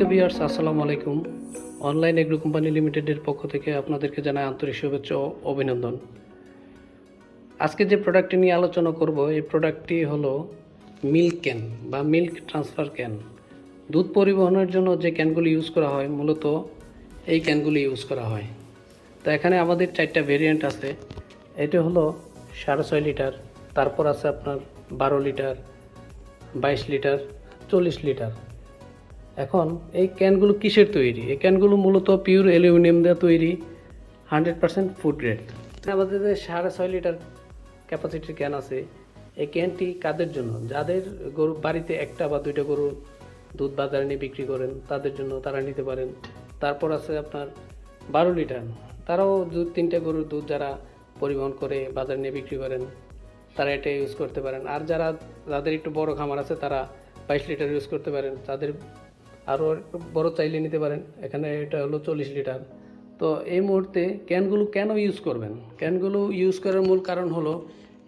সম্মানিত বিয়ার্স আসসালামু আলাইকুম। অনলাইন এগ্রো কোম্পানি লিমিটেডের পক্ষ থেকে আপনাদেরকে জানাই আন্তরিক শুভেচ্ছা ও অভিনন্দন। আজকে যে প্রোডাক্টটি নিয়ে আলোচনা করব, এই প্রোডাক্টটি হলো মিল্ক ক্যান বা মিল্ক ট্রান্সফার ক্যান দুধ পরিবহনের জন্য যে ক্যানগুলি ইউজ করা হয়, মূলত এই ক্যানগুলি ইউজ করা হয়। তো এখানে আমাদের চারটা ভেরিয়েন্ট আছে। এটা হলো সাড়ে ছয় লিটার, তারপর আছে আপনার বারো লিটার, বাইশ লিটার, চল্লিশ লিটার। এখন এই ক্যানগুলো কিসের তৈরি? এই ক্যানগুলো মূলত পিওর অ্যালুমিনিয়াম দিয়ে তৈরি হান্ড্রেড পার্সেন্ট ফুড গ্রেড আমাদের যে সাড়ে ছয় লিটার ক্যাপাসিটির ক্যান আছে, এই ক্যানটি কাদের জন্য? যাদের গরু বাড়িতে একটা বা দুইটা গরু দুধ বাজারে নিয়ে বিক্রি করেন, তাদের জন্য তারা নিতে পারেন। তারপর আছে আপনার বারো লিটার। তারাও দু তিনটে গরুর দুধ যারা পরিবহন করে বাজারে নিয়ে বিক্রি করেন, তারা এটা ইউজ করতে পারেন। আর যারা, যাদের একটু বড় খামার আছে, তারা বাইশ লিটার ইউজ করতে পারেন। তাদের আরও একটু বড় চাইলে নিতে পারেন। এখানে এটা হলো চল্লিশ লিটার। তো এই মুহূর্তে ক্যানগুলো কেন ইউজ করবেন? ক্যানগুলো ইউজ করার মূল কারণ হলো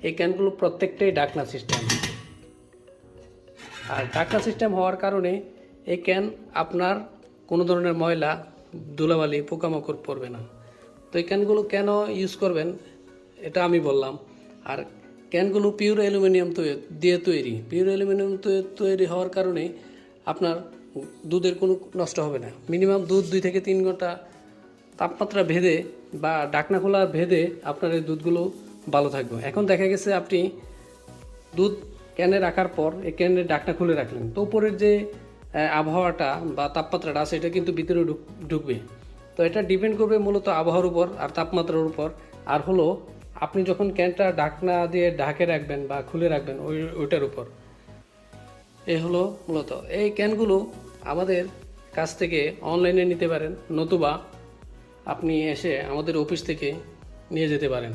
এই ক্যানগুলো প্রত্যেকটাই ডাকনা সিস্টেম আর ডাকনা সিস্টেম হওয়ার কারণে এই ক্যান আপনার কোনো ধরনের ময়লা, ধুলাবালি, পোকামাকড় পড়বে না। তো এই ক্যানগুলো কেন ইউজ করবেন? এটা আমি বললাম। আর ক্যানগুলো পিওর অ্যালুমিনিয়াম দিয়ে তৈরি। পিওর অ্যালুমিনিয়াম তৈরি হওয়ার কারণে আপনার দুধের কোনো নষ্ট হবে না। মিনিমাম দুধ দুই থেকে তিন ঘণ্টা তাপমাত্রা ভেদে বা ডাকনা খোলা ভেদে আপনার এই দুধগুলো ভালো থাকবে। এখন দেখা গেছে আপনি দুধ ক্যানে রাখার পর এই ক্যানের ডাকনা খুলে রাখলেন। তো উপরের যে আবহাওয়াটা বা তাপমাত্রাটা আছে, এটা কিন্তু ভিতরে ঢুক- ঢুকবে। তো এটা ডিপেন্ড করবে মূলত আবহাওয়ার উপর আর তাপমাত্রার উপর। আর হলো আপনি যখন ক্যানটা ডাকনা দিয়ে ঢাকে রাখবেন বা খুলে রাখবেন ওই, ওইটার উপর। এ হলো মূলত। এই ক্যানগুলো আমাদের কাছ থেকে অনলাইনে নিতে পারেন, নতুবা আপনি এসে আমাদের অফিস থেকে নিয়ে যেতে পারেন।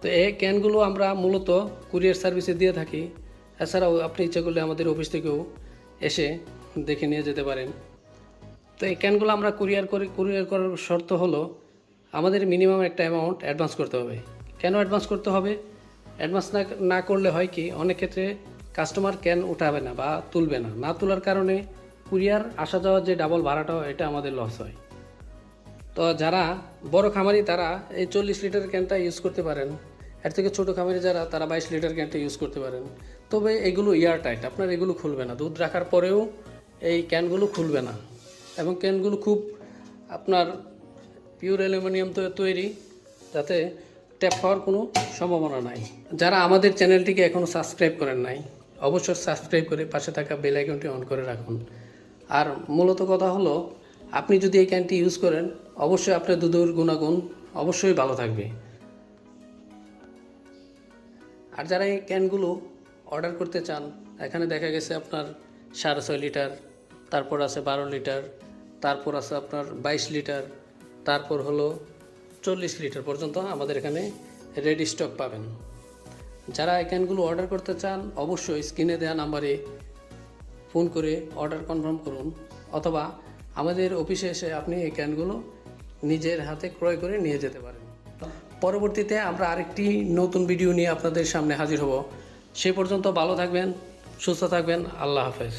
তো এই ক্যানগুলো আমরা মূলত কুরিয়ার সার্ভিসে দিয়ে থাকি। এছাড়াও আপনি ইচ্ছা করলে আমাদের অফিস থেকেও এসে দেখে নিয়ে যেতে পারেন। তো এই ক্যানগুলো আমরা কুরিয়ার করে, কুরিয়ার করার শর্ত হলো আমাদের মিনিমাম একটা অ্যামাউন্ট অ্যাডভান্স করতে হবে। কেন অ্যাডভান্স করতে হবে? অ্যাডভান্স না না করলে হয় কি, অনেক ক্ষেত্রে কাস্টমার ক্যান উঠাবে না বা তুলবে না। না তোলার কারণে কুরিয়ার আসা যাওয়ার যে ডাবল ভাড়াটা এটা আমাদের লস হয়। তো যারা বড় খামারি, তারা এই চল্লিশ লিটার ক্যানটা ইউজ করতে পারেন। এর থেকে ছোটো খামারি যারা, তারা বাইশ লিটার ক্যানটা ইউজ করতে পারেন। তবে এগুলো ইয়ার টাইট আপনার এগুলো খুলবে না। দুধ রাখার পরেও এই ক্যানগুলো খুলবে না। এবং ক্যানগুলো খুব আপনার পিওর অ্যালুমিনিয়াম তো তৈরি, যাতে ট্যাপ হওয়ার কোনো সম্ভাবনা নাই। যারা আমাদের চ্যানেলটিকে এখনও সাবস্ক্রাইব করেন নাই, অবশ্যই সাবস্ক্রাইব করে পাশে থাকা বেল আইকনটি অন করে রাখুন। আর মূলত কথা হলো, আপনি যদি এই ক্যানটি ইউজ করেন, অবশ্যই আপনার দুধের গুণাগুণ অবশ্যই ভালো থাকবে। আর যারা এই ক্যানগুলো অর্ডার করতে চান, এখানে দেখা গেছে আপনার সাড়ে ছয় লিটার, তারপর আছে বারো লিটার, তারপর আছে আপনার বাইশ লিটার, তারপর হলো চল্লিশ লিটার পর্যন্ত আমাদের এখানে রেডি স্টক পাবেন। যারা এই ক্যানগুলো অর্ডার করতে চান, অবশ্যই স্ক্রিনে দেওয়া নাম্বারে ফোন করে অর্ডার কনফার্ম করুন অথবা আমাদের অফিসে এসে আপনি এই ক্যানগুলো নিজের হাতে ক্রয় করে নিয়ে যেতে পারেন। পরবর্তীতে আমরা আরেকটি নতুন ভিডিও নিয়ে আপনাদের সামনে হাজির হব। সে পর্যন্ত ভালো থাকবেন, সুস্থ থাকবেন, আল্লাহ হাফেজ।